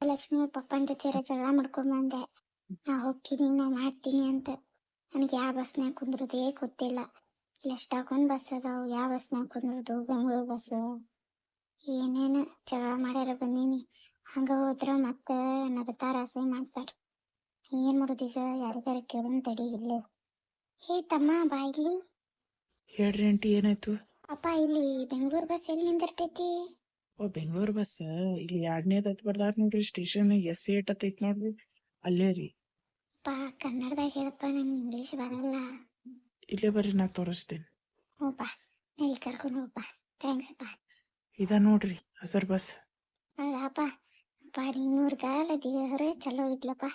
ಲಕ್ಷ್ಮಿ ಪಪ್ಪನ ಜೊತೆ ಜಗಳ ಮಾಡ್ಕೊಂಡ್ ಬಂದೆ. ನಾ ಹೋಗ್ತೀನಿ ನಾ ಮಾಡ್ತೀನಿ ಅಂತ. ನನಗೆ ಯಾವ ಬಸ್ನಾಗ ಕುಂದ್ರದೇ ಗೊತ್ತಿಲ್ಲ. ಇಲ್ಲಿ ಎಷ್ಟಾಕೊಂಡ್ ಬಸ್ ಅದಾವ. ಯಾವ ಬಸ್ನಾಗ ಕುಂದ್ರದು? ಬೆಂಗಳೂರು ಬಸ್ ಏನೇನು ಜಗಳ ಮಾಡ್ಯಾರ ಬಂದೀನಿ ಹಂಗ ಹೋದ್ರ ಮತ್ತ ನಗತಾರ ಅಸಹ್ಯ ಮಾಡ್ತಾರ. ಏನ್ ಮಾಡೋದೀಗ ಯಾರಿಗಾರ ಕೇಳೋನ್ ತಡಿ ಇಲ್ಲ. ಹೇ ತಮ್ಮ ಬಾಯ್ಲಿ. ಇಲ್ಲಿ ಹೇಳ್ರಿ ಆಂಟಿ ಏನಾಯ್ತು? ಅಪ್ಪ ಇಲ್ಲಿ ಬೆಂಗಳೂರು ಬಸ್ ಎಲ್ಲಿ ನಿಂದಿರ್ತೈತಿ? ಓ ಬೆಂಗಳೂರು ಬಸ್? ಇಲ್ಲಿ ಎರಡನೇದ್ ಹತ್ ಬರ್ದಾರ ನೋಡ್ರಿ ಸ್ಟೇಷನ್ ಎಸ್ ಏಟ್ ಹತ್ತೈತ್ ನೋಡ್ರಿ. ಅಲ್ಲೇ ರೀ. ಅಪ್ಪ ಕನ್ನಡದಾಗ ಹೇಳಪ್ಪ ನಂಗೆ ಇಂಗ್ಲಿಷ್ ಬರಲ್ಲ. ಇಲ್ಲೇ ಬರ್ರಿ ನಾ ತೋರಿಸ್ತೀನಿ. ಹೋಗ್ಬಾ ಇಲ್ಲಿ ಕರ್ಕೊಂಡು ಹೋಗ್ಬಾ ಥ್ಯಾಂಕ್ಸ್ ಅಪ್ಪ ಇದ ನೋಡ್ರಿ ಹಸರ್ ಬಸ್. ಅಲ್ಲಪ್ಪ ಅಪ್ಪ ನಿನ್ನೂರ್ಗಾಲ ದೇವ್ರ ಚಲೋ ಇಡ್ಲಪ್ಪ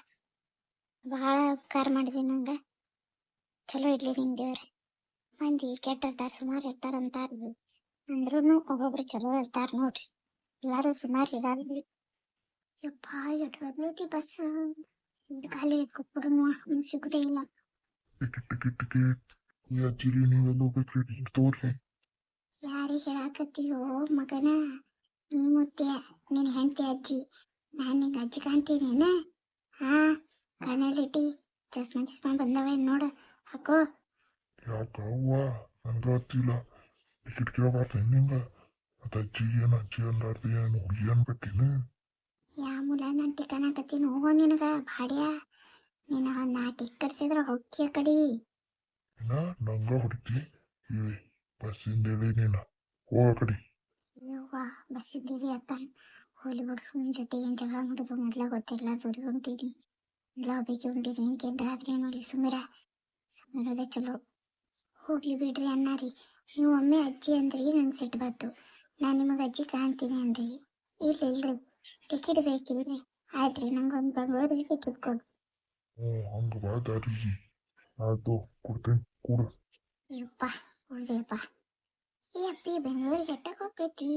ಭಾಳ ಉಪಕಾರ ಮಾಡಿದೆ ನಂಗೆ. ಚಲೋ ಇಡ್ಲಿ ನಿನ್ ದೇವ್ರೆ. ಮಂದಿ ಕೆಟ್ಟಿರ್ತಾರ ಸುಮಾರು ಇರ್ತಾರ ಅಂತಾರ ಅಂದ್ರೂ ಒಬ್ಬೊಬ್ರು ಚಲೋ ಇರ್ತಾರ ನೋಡ್ರಿ. ಎಲ್ಲಾರು ಸುಮಾರು ಇದಾರ ಯಪ್ಪ ಎಷ್ಟೊತ್ತೈತಿ ಬಸ್ ಖಾಲಿ ಕೊಟ್ಬಿಡು ಸಿಗುದೇ ಇಲ್ಲ ಟಿಕೆಟ್ ಟಿಕೆಟ್ ಟಿಕೆಟ್ ಈ ಅಜ್ಜಿರಿ ನೀವೆಲ್ಲ ಹೋಗ್ಬೇಕ್ರಿ ಟಿಕೆಟ್ ತಗೋರಿ ಯಾರಿಗೆ ಹೇಳಾಕತ್ತೀಯೋ ಮಗನ ನೀ ಮುತ್ತೆ ನಿನ್ ಹೆಂಡತಿ ಅಜ್ಜಿ ನಾನ್ ನಿಂಗೆ ಅಜ್ಜಿ ಕಾಣ್ತೀನೇನ ಹಾ ಕಣ್ಣಲ್ಲಿಟ್ಟಿ ಚಸ್ಮಾ ಗಿಸ್ಮಾ ಬಂದವ ನೋಡು ಹಾಕೋ ಯಾಕ ಅವ್ವ ನನ್ಗ ಗೊತ್ತಿಲ್ಲ ಟಿಕೆಟ್ ಕೇಳಬಾರ್ದು ನಿಂಗ ಮತ್ತ ಅಜ್ಜಿ ಏನು ಅಜ್ಜಿ ಅನ್ಲಾರ್ದು ಏನು? ಹುಡುಗಿ ಅನ್ಬೇಕೇನು ಯಾ ಮುಲ ಟಿಕಾನ ಟಿಕನಾಕತ್ತೀನಿ ಹೋಗೋ ನಿನಗ ಭಾಡ್ಯ. ನೀನ ನಾ ನಾಲ್ಕು ಟಿಕ್ಕರ್ಸಿದ್ರ ಹೊಕ್ಕಿಯ ಕಡಿ. ಏನ? ನಂಗ ಹೊಡಿತಿ. ಹೇಳಿ. ಬಸ್ಸಿಂದ ಹೇಳಿ ನೀನ. ಹೋಗ ಕಡಿ. ಯವ್ವ ಬಸ್ಸಿದ್ದೀರಿ ಅಪ್ಪ. ಹೋಲಿ ಬಿಡು. ನಿನ್ ಜೊತೆ ಏನ್ ಜಗಳ ಮಾಡೋದು ಮೊದ್ಲ ಗೊತ್ತಿಲ್ಲ. ದೂರಿಗೆ ಹೊಂಟೀನಿ. ಮೊದ್ಲ ಒಬ್ಬಕ್ಕೆ ಹೊಂಟೀನಿ. ಏನ್ ಕೇಂದ್ರ ಆದ್ರೆ ನೋಡಿ ಸುಮಿರ ಸುಮಿರೋದೇ ಚಲೋ. ಹೋಗ್ಲಿ ಬಿಡ್ರಿ ಅನ್ನಾರಿ. ನೀವು ಒಮ್ಮೆ ಅಜ್ಜಿ ಅಂದ್ರಿ ನನ್ ಸಿಟ್ಟು ಬಂತು. ನಾನ್ ನಿಮಗೆ ಅಜ್ಜಿ ಕಾಣ್ತೀನಿ ಅನ್ರಿ. ಇಲ್ಲ ಇಲ್ರಿ ಟಿಕೆಟ್ ಬೇಕಿಲ್ರಿ ಆಯ್ತ್ರಿ ನಂಗೊಂದು ಬೆಂಗಳೂರಿಗೆ ಟಿಕೆಟ್ ಕೊಡು. ಹಂಗ ಬಾ ದಾರಿಗೆ ಆಯ್ತು ಕೊಡ್ತೇನೆ ಕೊಡು. ಯಪ್ಪ ಉಳ್ದೆಯಪ್ಪ ಈ ಅಪ್ಪಿ ಬೆಂಗಳೂರಿಗೆ ಎಟ್ಟಕ್ಕೆ ಹೋಗ್ತೈತಿ?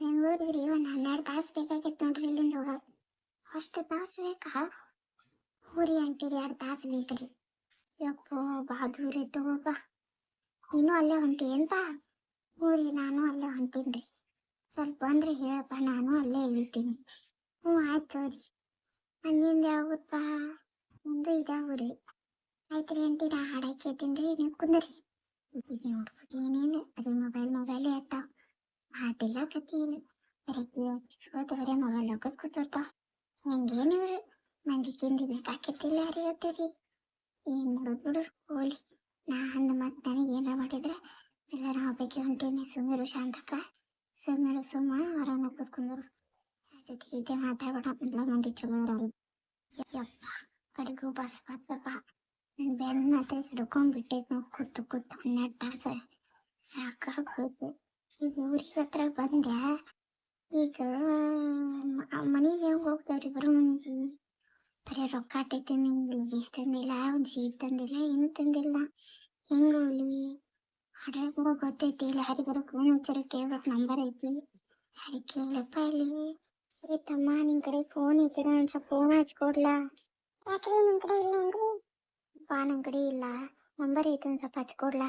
ಬೆಂಗಳೂರಿಗೆ ಒಂದು ಹನ್ನೆರಡು ತಾಸು ಬೇಕಾಗೈತೆ ನೋಡ್ರಿ ಇಲ್ಲಿಂದ ಹೋಗಕ್ಕೆ ಅಷ್ಟು ತಾಸು ಬೇಕಾ? ಊರಿ ಅಂಟಿರಿ ಎರಡು ತಾಸು ಬೇಕ್ರಿ. ಯಪ್ಪ ಬಾ ದೂರ ತಗೋಪ ನೀನು ಅಲ್ಲೇ ಊರಿ ನಾನು ಅಲ್ಲೇ ಹೊಂಟೀನ್ರಿ. ಸ್ವಲ್ಪ ಬಂದ್ರೆ ಹೇಳಪ್ಪ, ನಾನು ಅಲ್ಲೇ ಇಳ್ತೀನಿ. ಹ್ಞೂ, ಆಯ್ತು ರೀ ಅಲ್ಲಿಂದ ಯಾವಪ್ಪ ಮುಂದೆ ರೀ. ಆಯ್ತು ರೀ ಅಂತೀರ ಹಾಡಕ್ಕೆ ಹಾಡಾಕಿ ರೀ. ನೀವು ಕುಂದ್ರಿ. ಈಗ ನೋಡ್ಬೋದು ಏನೇನು? ಅದು ಮೊಬೈಲ್ ಮೊಬೈಲ್ ಎತ್ತಾವ. ಮಾತಿಲ್ಲ ಕತಿ ಇಲ್ಲ. ಬರೀ ಬರೀ ಮೊಬೈಲ್ ಹೋಗೋದು ಕೂತಿರ್ತಾವ ಹಿಂಗೇನು ಇವ್ರು? ಮಂದಿ ಕಿಂದಿ ಬೇಕಾಕಿತ್ತಿಲ್ಲ ಇವತ್ತು ರೀ. ಏನು ಮಾಡೋದು ಬಿಡು ಹೋಗ್ಲಿ ನಾ ಅಂದ ಮತ್ತೆ ನನಗೆ ಏನಾರ ಮಾಡಿದ್ರೆ ಎಲ್ಲಾರ ಹಬ್ಬಕ್ಕೆ ಹೊಂಟೇನೆ ಸುಮೀರು ಶಾಂತಕ್ಕ ಸುಮೀರು ಸುಮ್ಮ ಆರಾಮ ಕೂತ್ಕೊಂಡ್ರು. ಜೊತೆಗೆ ಇದ್ದೆ ಮಾತಾಡ್ಬೇಡ ಎಲ್ಲ ಮಂದಿ ಚಲೋ ಇರಲ್ಲ ಯಪ್ಪ, ಕಡೆಗೂ ಬಸ್ ಬತ್ತಪ್ಪ ನನ್ನ ಬೆನ್ನ ಕೂತು ಕೂತು ಹನ್ನೆರಡು ತಾಸು. ಸಾಕಾಗೋಯ್ತು ಈಗ ಊರಿಗೆ ಹತ್ರ ಬಂದೆ. ಈಗ ಮನೆಗೆ ಹೆಂಗ್ ಹೋಗ್ತಾವ್ರಿ ಬರೋ ಮನೆಗೆ. ಬರೀ ರೊಕ್ಕ ಆಟೈತೆ ನಿಮ್ಗೆ ಗೀಸ್ ತಂದಿಲ್ಲ, ಒಂದು ಸೀಟ್ ತಂದಿಲ್ಲ, ಏನು ತಂದಿಲ್ಲ. ಹೆಂಗ್ ಹೋಗ್ಲಿ? ಅಡ್ರೆಸ್ ಗೊತ್ತೈತಿ ಇಲ್ಲಿ ಯಾರಿಗಾರ ಫೋನ್ ಹಚ್ಚಾರ ಕೇಳ್ಬೇಕು ನಂಬರ್ ಐತಿ ಯಾರಿಗೆ ಕೇಳಪ್ಪ ಇಲ್ಲಿ ಏ ತಮ್ಮ ನಿನ್ ಕಡೆ ಫೋನ್ ಐತಿ ಒಂದ್ ಸ್ವಲ್ಪ ಫೋನ್ ಹಚ್ಕೊಡ್ಲ ಯಾಕ್ರಿ ನಿಮ್ ಕಡೆ ಇಲ್ಲ ಅಂದ್ರಿ ಬಾ ಕಡೆ ಇಲ್ಲ ನಂಬರ್ ಐತಿ ಒಂದ್ ಸ್ವಲ್ಪ ಹಚ್ಕೊಡ್ಲಾ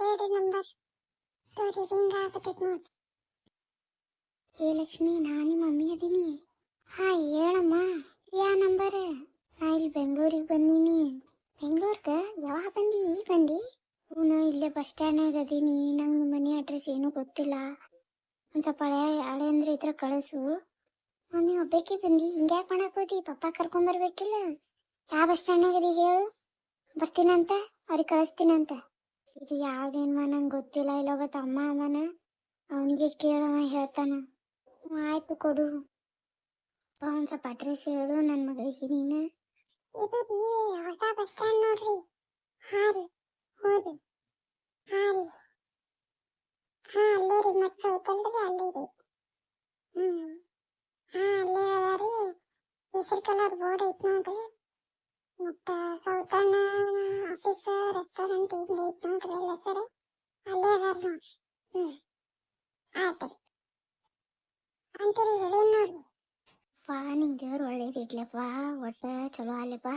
ಹೇಳ್ರಿ ನಂಬರ್ ತೋರಿ ರಿಂಗ್ ಆಗತೈತ್ ನೋಡಿ ಏ ಲಕ್ಷ್ಮಿ ನಾ ನಿಮ್ಮ ಮಮ್ಮಿ ಅದೀನಿ ಹಾ ಹೇಳಮ್ಮ ಯಾ ನಂಬರ್ ನಾ ಇಲ್ಲಿ ಬೆಂಗಳೂರಿಗೆ ಬಂದೀನಿ ಬೆಂಗಳೂರ್ಗ ಯಾವಾಗ ಬಂದಿ ಈಗ ಬಂದಿ ನಾ ಇಲ್ಲೇ ಬಸ್ ಸ್ಟ್ಯಾಂಡ್ನಾಗ ಅದೀನಿ ನಂಗೆ ಮನೆ ಅಡ್ರೆಸ್ ಏನೂ ಗೊತ್ತಿಲ್ಲ. ಅಂತ ಪಳೆ ಹಳೆ ಅಂದ್ರೆ ಇದ್ರ ಕಳಿಸು. ಮಮ್ಮಿ ಒಬ್ಬಾಕಿ ಬಂದಿ. ಹಿಂಗ್ಯಾಕ್ ಮಾಡಕ್ ಹೋದಿ ಪಪ್ಪ ಕರ್ಕೊಂಬರ್ಬೇಕಿಲ್ಲ ಯಾವ ಬಸ್ ಸ್ಟ್ಯಾಂಡ್ನಾಗ ಅದಿ ಹೇಳು? ಬರ್ತೀನಂತ? ಅವ್ರಿಗೆ ಕಳಿಸ್ತೀನಂತ. ಇದು ಯಾವ್ದೇನ್ಮ ನಂಗೆ ಗೊತ್ತಿಲ್ಲ. ಇಲ್ಲ ಒಬ್ಬ ತಮ್ಮ ಅವನ ಅವನಿಗೆ ಕೇಳವ ಹೇಳ್ತಾನ. ಆಯ್ತು ಕೊಡು. ಒಂದ್ ಸ್ವಲ್ಪ ಅಡ್ರೆಸ್ ಹೇಳು ನನ್ನ ಮಗಳಿಗೆ ನೀನು. ಇದು ಬಸ್ ಸ್ಟ್ಯಾಂಡ್ ನೋಡ್ರಿ. ಹಾ ರೀ ಹೌದು ಹಾ ರೀ ಹಾ ಅಲ್ಲೇ ರೀ ಮತ್ತೆ ಹೋಯ್ತಂದ್ರೆ ಅಲ್ಲೇ ರೀ ಹ್ಮ್ ಹಾ ಅಲ್ಲೇ ಅದ ರೀ ಕೇಸರಿ ಕಲರ್ ಬೋರ್ಡ್ ಐತ್ ನೋಡ್ರಿ. ಮತ್ತ ಸೌತಣ್ಣ ಆಫೀಸ್ ರೆಸ್ಟೋರೆಂಟ್ ಹಿಂಗ್ ಐತ್ ನೋಡ್ರಿ ಎಲ್ಲ ಸರ್. ಅಲ್ಲೇ ಅದಾರ ನೋಡ್ರಿ ಹ್ಮ್, ಆಯ್ತು ಅಂತೀರಿ ಹೇಳಿ ನೋಡ್ರಿ ಪಾ, ನಿಂಗ್ ದೇವ್ರು ಒಳ್ಳೇದ್ ಇಡ್ಲಪ್ಪ ಒಟ್ಟ ಚಲೋ ಅಲ್ಲಪ್ಪ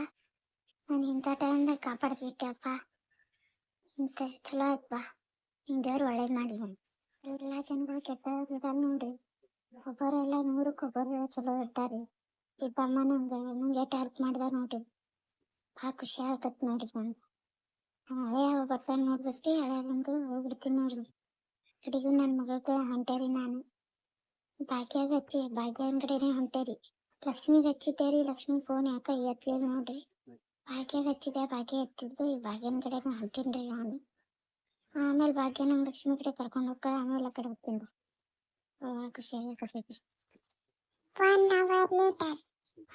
ನಾನು ಇಂಥ ಟೈಮ್ದಾಗ ಕಾಪಾಡ್ಬಿಟ್ಟೆಪ್ಪ ಇಂಥ ಚಲೋ ಆಯ್ತಪ್ಪ. ಹಿಂಗೆ ದೇವ್ರು ಒಳ್ಳೇದ್ ಮಾಡಿ ಎಲ್ಲ ಜನಗಳು ಕೆಟ್ಟ ನೋಡ್ರಿ. ಒಬ್ಬರೆಲ್ಲ ನೂರಕ್ಕೆ ಒಬ್ಬರು ಚಲೋ ಇರ್ತಾರೆ. ಈ ತಮ್ಮ ನಂಗೆ ನಂಗೆ ಎಷ್ಟು ಹೆಲ್ಪ್ ಮಾಡ್ದ ನೋಡ್ರಿ. ಭಾಳ ಖುಷಿ ಆಗತ್ ನೋಡ್ರಿ ನಂಗೆ. ಹಳೆ ಯಾವ ಬರ್ತಾನೆ ನೋಡ್ಬಿಟ್ಟು ಹಳೆ ಬಂದು ಹೋಗ್ಬಿಡ್ತೀನಿ ನೋಡ್ರಿ. ಕಡೆಗೂ ನನ್ನ ಮಗಳಿಗೆ ಹೊಂಟೇರಿ ನಾನು. ಭಾಗ್ಯಾಗ ಹಚ್ಚಿ ಭಾಗ್ಯನ ಕಡೆನೇ ಹೊಂಟೇರಿ. ಲಕ್ಷ್ಮಿಗೆ ಹಚ್ಚಿದ್ದೇರಿ, ಲಕ್ಷ್ಮಿ ಫೋನ್ ಯಾಕ ಎತ್ತಲಿಲ್ಲ ನೋಡ್ರಿ. ಭಾಗ್ಯಾಗ ಹಚ್ಚಿದೆ ಭಾಗ್ಯ ಎತ್ತಿದ್ದು ಈ ಭಾಗ್ಯನ ಕಡೆನೇ ಹೊಂಟೀನ್ರಿ ನಾನು. ಆಮೇಲೆ ಭಾಗ್ಯ ನಂಗೆ ಲಕ್ಷ್ಮಿ ಕಡೆ ಕರ್ಕೊಂಡು ಹೋಗ ಆಮೇಲೆ ಆ ಕಡೆ ಹೋಗ್ತೀನಿ ಖುಷಿ ಆಗಕತ್ತೈತಿ ಖುಷಿ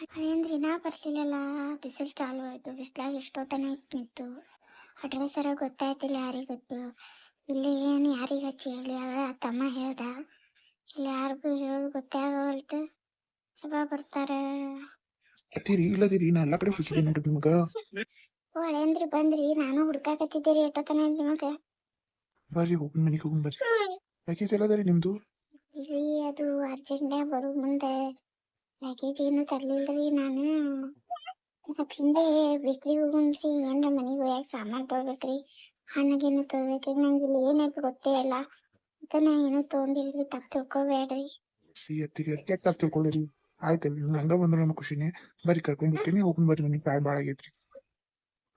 ಅದೇನ್ರಿ ನಾ ಬರ್ಲಿಲ್ಲಲ್ಲ ಬಿಸಿಲು ಚಾಲು ಆಯ್ತು. ಬಿಸಿಲಾಗ ಎಷ್ಟೊತ್ತನ ನಿಂತು. ಅಡ್ರೆಸ್ ಅರ ಗೊತ್ತಾಯ್ತಿಲ್ಲ ಯಾರಿಗೆ ಗೊತ್ತು ಇಲ್ಲಿ ಏನು ಯಾರಿಗೆ ಹಚ್ಚಿ ಹೇಳಿ ಅವ ತಮ್ಮ ಹೇಳ್ದ. ಇಲ್ಲಿ ಯಾರಿಗೂ ಹೇಳಿ ಗೊತ್ತಾಗವಲ್ತು ಯಾವಾಗ ಬರ್ತಾರೆ? ಅತ್ತಿರಿ ಇಲ್ಲದಿರಿ ನಾ ಎಲ್ಲಾ ಕಡೆ ಹೋಗಿದ್ದೆ ನೋಡ್ರಿ ನಿಮಗ. ಒಳೇಂದ್ರಿ ಬಂದ್ರಿ ನಾನು ಹುಡ್ಕಾಕತ್ತಿದ್ದೀರಿ ಎಷ್ಟೊತ್ತನ ನಿಮಗೆ? ಬರ್ರಿ ಹೋಗಿ ಮನೆಗೆ ಹೋಗಿ ಬರ್ರಿ. ಯಾಕೆ ಎಲ್ಲದರಿ ನಿಮ್ದು? ಇಲ್ಲಿ ಅದು ಅರ್ಜೆಂಟ್ ಬರೋ ಮುಂದೆ ಲಗೇಜ್ ಏನು ತರ್ಲಿಲ್ರಿ ನಾನು. ಸ್ವಲ್ಪ ಹಿಂದೆ ಬಿಸ್ಲಿಗೆ ಹೋಗುಣ್ರಿ ಏನ್ರ ಮನೆಗೆ ಹೋಯಾಕ ಸಾಮಾನು ತೊಗೊಬೇಕ್ರಿ ಹಣ್ಣಗೇನು ತೊಗೊಬೇಕ್ರಿ ನಂಗೆ ಇಲ್ಲಿ ಏನಾಯ್ತು ಗೊತ್ತೇ ಇಲ್ಲ. ಅದನ್ನ ಏನು ತೊಗೊಂಡಿಲ್ರಿ ತಪ್ಪು ತಿಳ್ಕೊಬೇಡ್ರಿ. ಅತ್ತಿಗೆ ಅದಕ್ಕೆ ತಪ್ಪು ತಿಳ್ಕೊಳ್ಳಿರಿ ಆಯ್ತು ಹಂಗ ಬಂದ್ರೆ ನಮ್ಮ ಖುಷಿನೇ. ಬರ್ರಿ ಕರ್ಕೊಂಡ್ ಬರ್ತೀನಿ ಹೋಗ್ಕೊಂಡ್ ಬರ್ರಿ ಮನಿಗೆ ಕಾಯ್ ಭಾಳ ಆಗೈತ್ರಿ.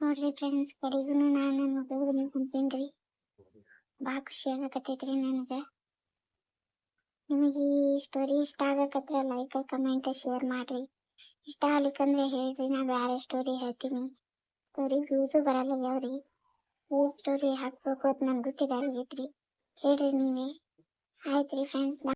ನೋಡ್ರಿ ಫ್ರೆಂಡ್ಸ್ ಕಡೆಗೂ ನಾನು ನನ್ನ ಮಗಳಿಗೆ ಕುಂತೇನ್ರಿ ಭಾಳ ಖುಷಿ ಆಗಕತ್ತೈತ್ರಿ ನನಗೆ. ನಿಮಗೆ ಈ ಸ್ಟೋರಿ ಇಷ್ಟ ಆಗಕತ್ರ ಲೈಕ್ ಕಮೆಂಟ್ ಶೇರ್ ಮಾಡ್ರಿ. ಇಷ್ಟ ಆಗ್ಲಿಕ್ಕಂದ್ರೆ ಹೇಳ್ರಿ ನಾ ಬೇರೆ ಸ್ಟೋರಿ ಹೇಳ್ತೀನಿ. ಸ್ಟೋರಿ ವ್ಯೂಸು ಬರಲ್ಲ ಯಾವ್ರಿ. ಈ ಸ್ಟೋರಿ ಹಾಕ್ಬೇಕು ಅಂತ ನನ್ಗೂ ತಿಳಿಯಲ್ಲ ಹೇಳ್ರಿ ನೀವೇ. ಆಯ್ತ್ರಿ ಫ್ರೆಂಡ್ಸ್